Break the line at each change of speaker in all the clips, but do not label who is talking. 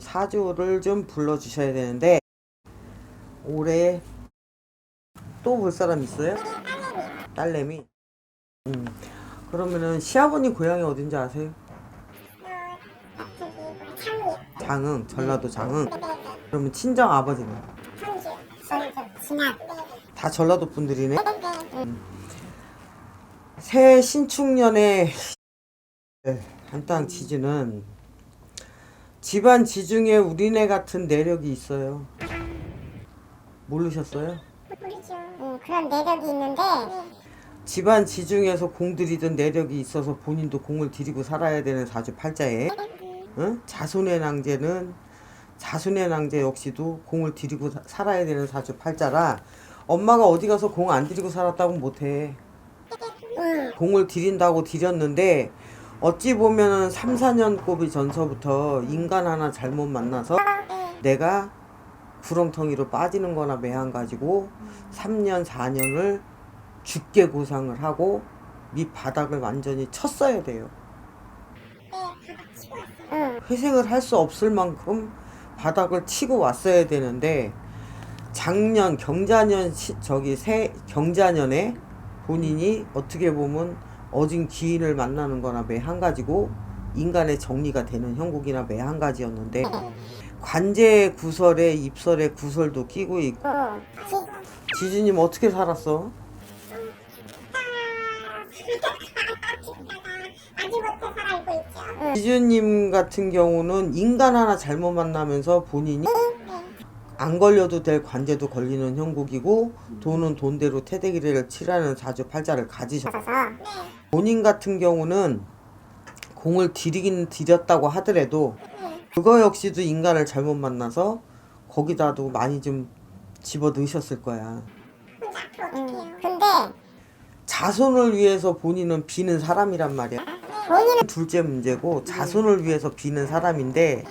사주를 좀 불러주셔야 되는데 올해 또 볼 사람 있어요? 딸내미. 음. 그러면은 시아버님 고향이 어딘지 아세요? 장흥, 전라도 장흥. 그러면 친정 아버지는 다 전라도 분들이네. 음. 새 신축년에 한땅 지주는 집안 지중에 우리네 같은 내력이 있어요. 모르셨어요?
모르죠. 응, 그런 내력이 있는데
집안 지중에서 공 들이던 내력이 있어서 본인도 공을 들이고 살아야 되는 사주 팔자에 응? 자손의 낭제는 자손의 낭제 역시도 공을 들이고 사- 살아야 되는 사주 팔자라 엄마가 어디 가서 공 안 들이고 살았다고 못해 공을 들인다고 들였는데 어찌 보면은 3, 4년 곱이 전서부터 인간 하나 잘못 만나서 내가 구렁텅이로 빠지는 거나 매한 가지고 3년, 4년을 죽게 고상을 하고 밑바닥을 완전히 쳤어야 돼요.
응,
회생을 할 수 없을 만큼 바닥을 치고 왔어야 되는데 작년 경자년 시- 저기 새 경자년에 본인이 어떻게 보면 어진 기인을 만나는 거나 매 한 가지고 인간의 정리가 되는 형국이나 매 한 가지였는데 관제 구설에 입설에 구설도 끼고 있고 지주님 어떻게 살았어? 지주님 같은 경우는 인간 하나 잘못 만나면서 본인이 안 걸려도 될 관제도 걸리는 형국이고 돈은 돈대로 태대기를 치라는 사주 팔자를 가지셨어.
있어서?
본인 같은 경우는 공을 들이긴 들였다고 하더라도 그거 역시도 인간을 잘못 만나서 거기다도 많이 좀 집어 넣으셨을 거야.
응, 근데
자손을 위해서 본인은 비는 사람이란 말이야.
본인은
둘째 문제고 자손을 위해서 비는 사람인데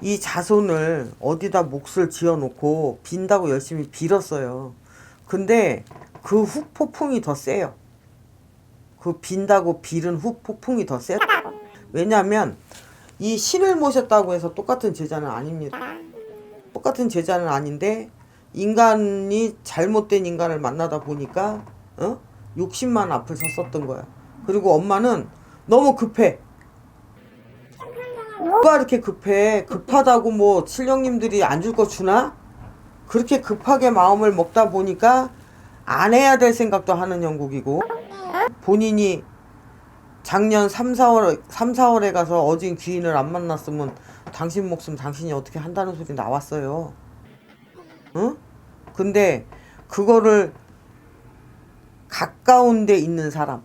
이 자손을 어디다 몫을 지어놓고 빈다고 열심히 빌었어요. 근데 그훅 폭풍이 더 세요. 그 빈다고 빌은 훅 폭풍이 더 세. 왜냐면 이 신을 모셨다고 해서 똑같은 제자는 아닙니다. 똑같은 제자는 아닌데 인간이 잘못된 인간을 만나다 보니까 어? 욕심만 앞을 섰었던 거야. 그리고 엄마는 너무 급해. 뭐가 이렇게 급해? 급하다고 뭐 칠령님들이 안 줄 거 주나? 그렇게 급하게 마음을 먹다 보니까 안 해야 될 생각도 하는 형국이고 본인이 작년 3, 4월 3, 4월에 가서 어진 귀인을 안 만났으면 당신 목숨 당신이 어떻게 한다는 소리 나왔어요. 응? 근데 그거를 가까운 데 있는 사람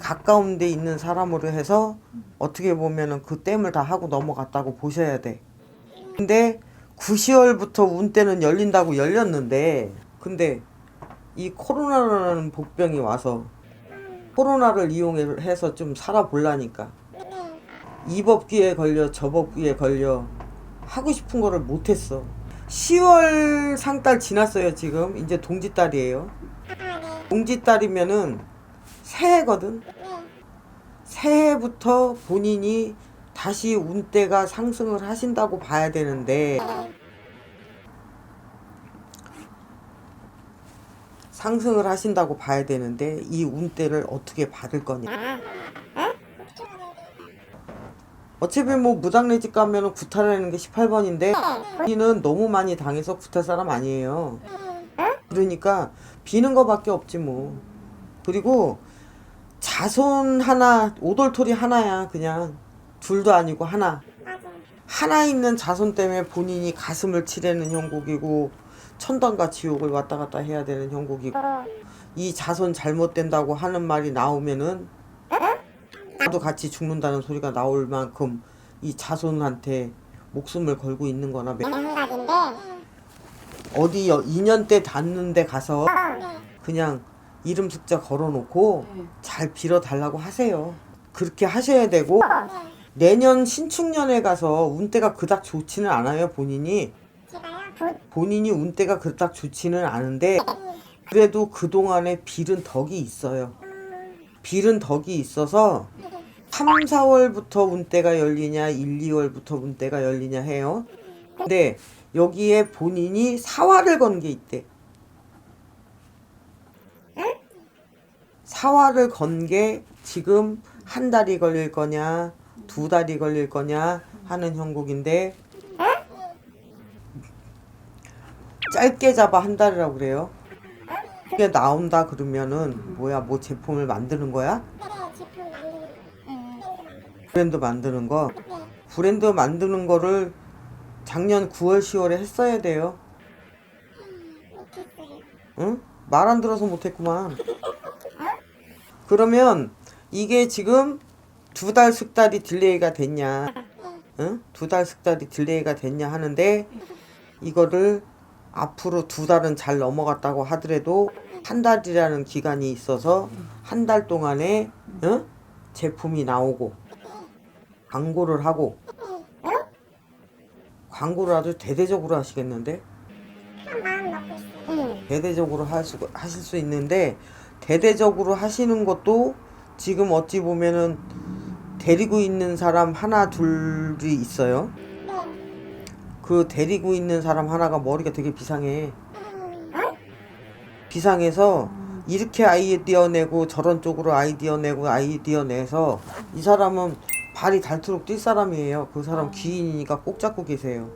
가까운 데 있는 사람으로 해서 어떻게 보면은 그 땜을 다 하고 넘어갔다고 보셔야 돼. 근데 9시월부터 운때는 열린다고 열렸는데 근데 이 코로나라는 복병이 와서 코로나를 이용해서 좀 살아보려니까 이 법기에 걸려 저 법기에 걸려 하고 싶은 거를 못했어. 10월 상달 지났어요 지금 이제 동지달이에요. 동지달이면은 새해거든. 새해부터 본인이 다시 운대가 상승을 하신다고 봐야 되는데 상승을 하신다고 봐야 되는데 이 운대를 어떻게 받을 거냐. 어차피 뭐 무당네 집 가면은 구타라는 게 18번인데 본인은 너무 많이 당해서 구타 사람 아니에요. 그러니까 비는 거밖에 없지 뭐. 그리고 자손 하나 오돌토리 하나야 그냥. 둘도 아니고 하나. 하나 있는 자손 때문에 본인이 가슴을 치려는 형국이고 천당과 지옥을 왔다 갔다 해야 되는 형국이고 이 자손 잘못된다고 하는 말이 나오면은 나도 같이 죽는다는 소리가 나올 만큼 이 자손한테 목숨을 걸고 있는 거나 매- 어디 여- 인연 때 닿는 데 가서 그냥 이름 숫자 걸어놓고 잘 빌어달라고 하세요. 그렇게 하셔야 되고 내년 신축년에 가서 운때가 그닥 좋지는 않아요 본인이 본인이 운때가 그닥 좋지는 않은데 그래도 그동안에 빌은 덕이 있어요. 빌은 덕이 있어서 3, 4월부터 운대가 열리냐, 1, 2월부터 운대가 열리냐 해요. 근데 여기에 본인이 사활을 건 게 있대. 사활을 건 게 지금 한 달이 걸릴 거냐, 두 달이 걸릴 거냐 하는 형국인데 짧게 잡아 한 달이라고 그래요. 그게 나온다 그러면은 뭐야 뭐 제품을 만드는 거야? 브랜드 만드는 거 브랜드 만드는 거를 작년 9월 10월에 했어야 돼요. 응? 말 안 들어서 못했구만. 그러면 이게 지금 두 달, 석 달이 딜레이가 됐냐? 응? 두 달, 석 달이 딜레이가 됐냐 하는데 이거를 앞으로 두 달은 잘 넘어갔다고 하더라도 한 달이라는 기간이 있어서 한 달 동안에 응? 제품이 나오고 광고를 하고 광고를 아주 대대적으로 하시겠는데? 대대적으로 하실 수 있는데 대대적으로 하시는 것도 지금 어찌 보면은 데리고 있는 사람 하나 둘이 있어요.
네.
그 데리고 있는 사람 하나가 머리가 되게 비상해.
응.
비상해서 이렇게 아이디어 내고 저런 쪽으로 아이디어 내고 아이디어 내서 이 사람은 발이 닳도록 뛸 사람이에요. 그 사람 귀인이니까 꼭 잡고 계세요.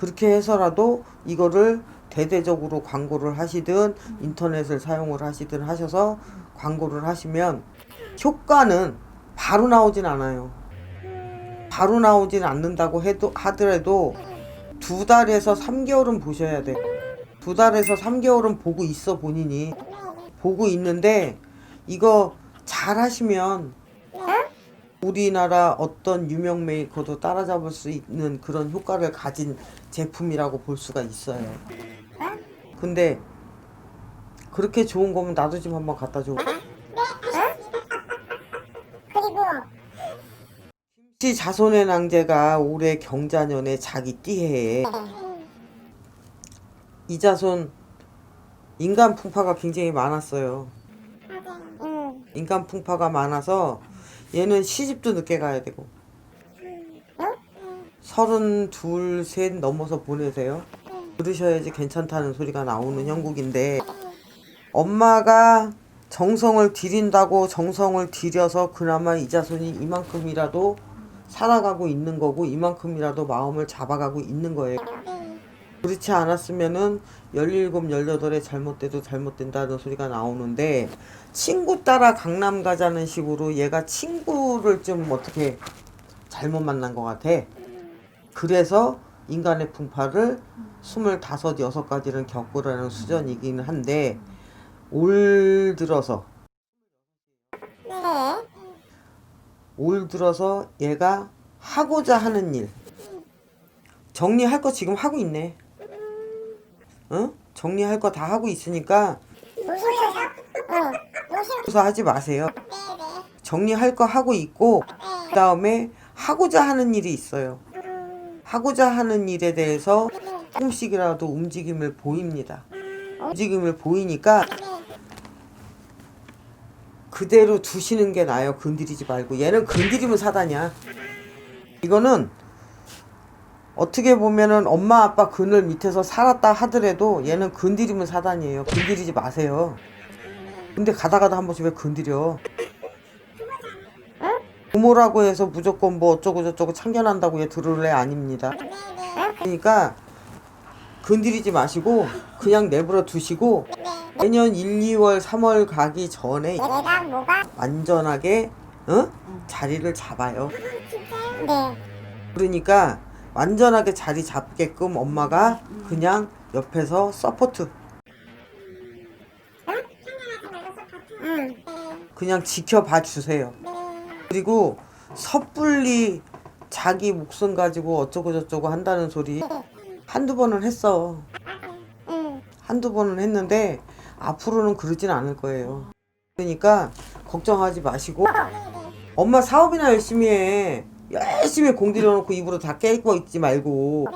그렇게 해서라도 이거를 대대적으로 광고를 하시든 인터넷을 사용을 하시든 하셔서 광고를 하시면 효과는 바로 나오진 않아요. 바로 나오진 않는다고 해도 하더라도 두 달에서 3개월은 보셔야 돼. 두 달에서 3개월은 보고 있어 본인이 보고 있는데 이거 잘 하시면 우리나라 어떤 유명 메이커도 따라잡을 수 있는 그런 효과를 가진 제품이라고 볼 수가 있어요. 근데 그렇게 좋은 거면 나도 좀 한번 갖다 줘.
그리고
시 자손의 낭제가 올해 경자년에 자기 띠해에 이 자손 인간 풍파가 굉장히 많았어요. 인간 풍파가 많아서 얘는 시집도 늦게 가야 되고 서른 둘, 셋 넘어서 보내세요. 들으셔야지 괜찮다는 소리가 나오는 형국인데 엄마가 정성을 들인다고 정성을 들여서 그나마 이 자손이 이만큼이라도 살아가고 있는 거고 이만큼이라도 마음을 잡아가고 있는 거예요. 그렇지 않았으면은 17, 18에 잘못돼도 잘못된다는 소리가 나오는데 친구 따라 강남 가자는 식으로 얘가 친구를 좀 어떻게 잘못 만난 것 같아. 그래서 인간의 풍파를 25, 6가지는 겪으라는 수준이기는 한데 올 들어서
네.
올 들어서 얘가 하고자 하는 일 정리할 거 지금 하고 있네. 응? 정리할 거 다 하고 있으니까 그래서 하지 마세요. 정리할 거 하고 있고 그 다음에 하고자 하는 일이 있어요. 하고자 하는 일에 대해서 조금씩이라도 움직임을 보입니다. 움직임을 보이니까 그대로 두시는 게 나아요. 건드리지 말고. 얘는 건드리면 사단이야. 이거는 어떻게 보면은 엄마 아빠 그늘 밑에서 살았다 하더라도 얘는 건드리면 사단이에요. 건드리지 마세요. 근데 가다 가다 한 번씩 왜 건드려? 부모라고 해서 무조건 뭐 어쩌고 저쩌고 참견한다고 얘 들을 애 아닙니다. 그러니까 건드리지 마시고 그냥 내버려 두시고 내년 1, 2월, 3월 가기 전에 완전하게 어? 자리를 잡아요.
네
그러니까 완전하게 자리 잡게끔 엄마가 그냥 옆에서 서포트
응.
그냥 지켜봐 주세요. 그리고 섣불리 자기 목숨 가지고 어쩌고 저쩌고 한다는 소리 한두 번은 했어.
응.
한두 번은 했는데 앞으로는 그러진 않을 거예요. 그러니까 걱정하지 마시고 엄마 사업이나 열심히 해. 열심히 공들여 놓고 입으로 다 깨고 있지 말고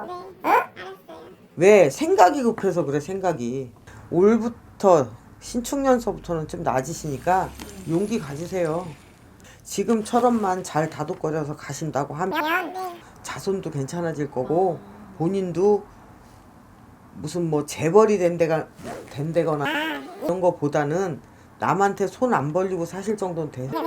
왜 생각이 급해서 그래 생각이 올부터 신축년서부터는 좀 낮으시니까 용기 가지세요. 지금처럼만 잘 다독거려서 가신다고 하면. 자손도 괜찮아질 거고 본인도 무슨 뭐 재벌이 된 데가 된 데거나
아,
이런 거보다는 남한테 손 안 벌리고 사실 정도는 돼.
네, 그래.